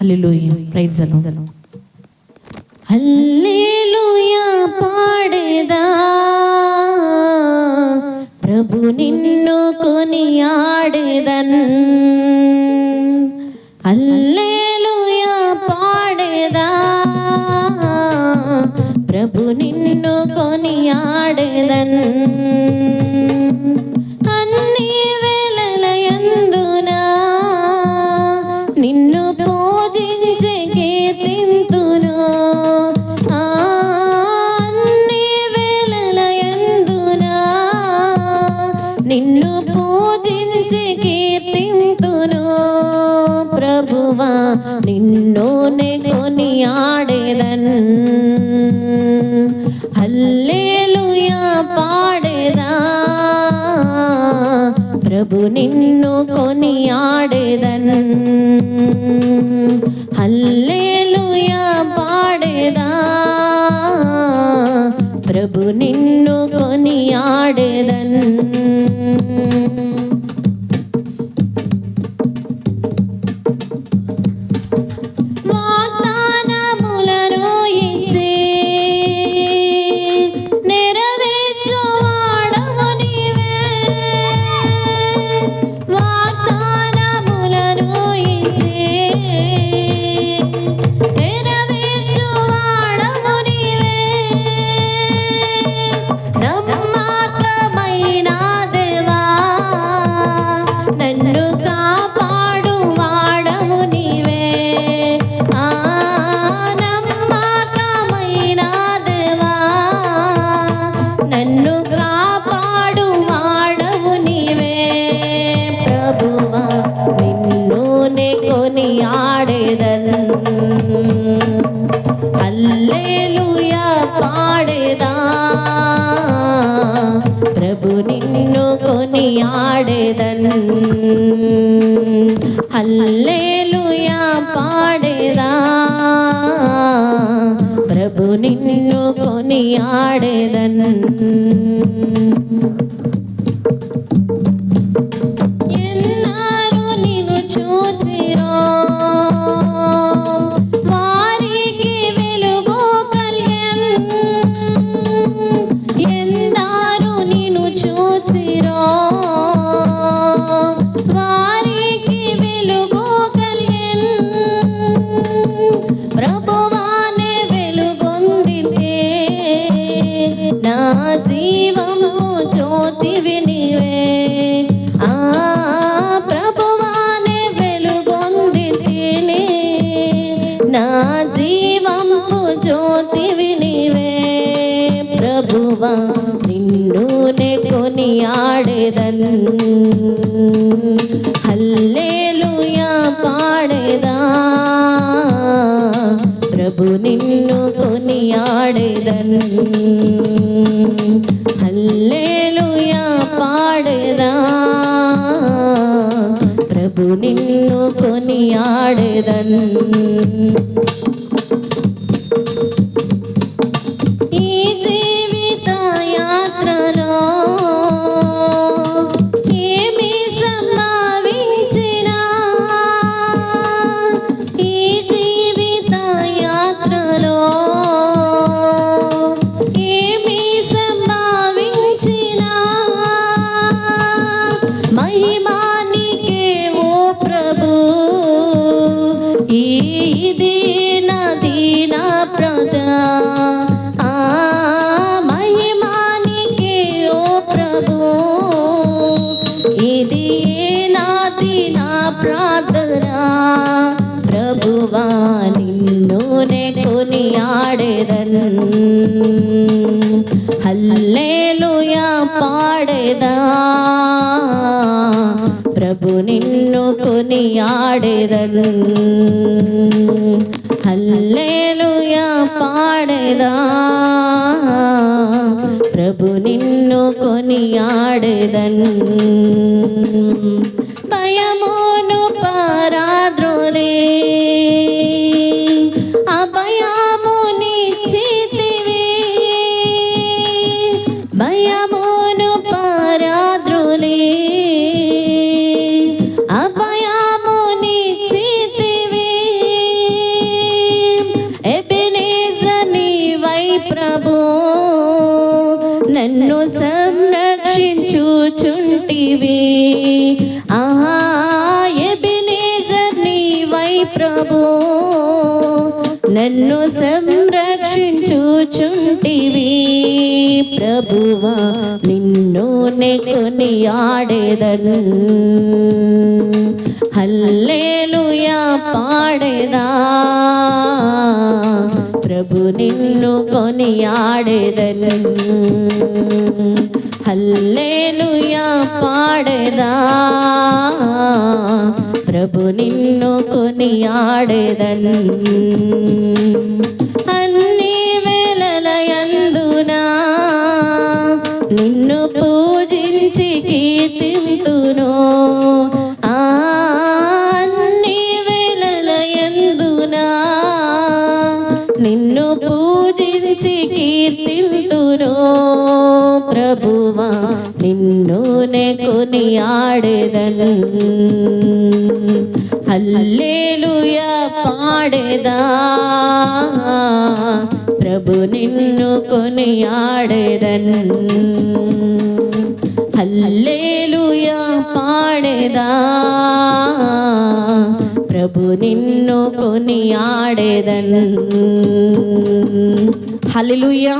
హల్లెలూయా praise అను హల్లెలూయా పాడేదా. ప్రభు నిన్ను కొనియాడేదన్. హల్లెలూయా పాడేదా. ప్రభు నిన్ను కొనియాడేదన్. నిన్ను పూజించి కీర్తింతును ప్రభువా నిన్నునే కొనియాడేదన్. హల్లెలూయా పాడేదా ప్రభు నిన్ను కొని ఆడేదన్ హల్లెలూయా పాడేదా ప్రభు నిన్ను హల్లెలూయా పాడేదా. ప్రభు నిన్ను కొని ఆడేదన్ హల్లెలూయా పాడేదా. ప్రభు నిన్ను కొని ఆడేదన్ ప్రభువా నిన్నునే కొని ఆడేదన్ హల్లేలుయా పాడేదా. ప్రభు నిన్ను కొని ఆడేదన్ హల్లేలుయా పాడేదా. ప్రభు నిన్ను కొని ఆడేదన్ మహిమానికే ఓ ప్రభు. ఇది నదీన ప్రద. ఆ మహిమానికే ఓ ప్రభు. ఇది నాది నా ప్రార్థన. ప్రభువా నిన్నునే కొని పాడేదా. ప్రభు నిన్ను కొని ఆడేదన్ హల్లేలుయా పాడేదా. ప్రభు నిన్ను కొని ఆడేదన్ భయమును పరాద్రోలే. నీవే ఆహాయబినేజర్ని వై ప్రభు. నన్ను సంరక్షించుచుంటివి. ప్రభువా నిన్ను నెకొని ఆడేదను హల్లేలుయా పాడేదా. ప్రభు నిన్ను కొని ఆడేదను హల్లేలుయా పాడేదా. ప్రభు నిన్ను కొని ఆడేదన్ కొనియాడేదన్ హల్లేలుయా పాడేదా ప్రభు నిన్ను కొనియాడేదన్ హల్లేలుయా పాడేదా ప్రభు నిన్ను కొనియాడేదన్ హల్లెలూయా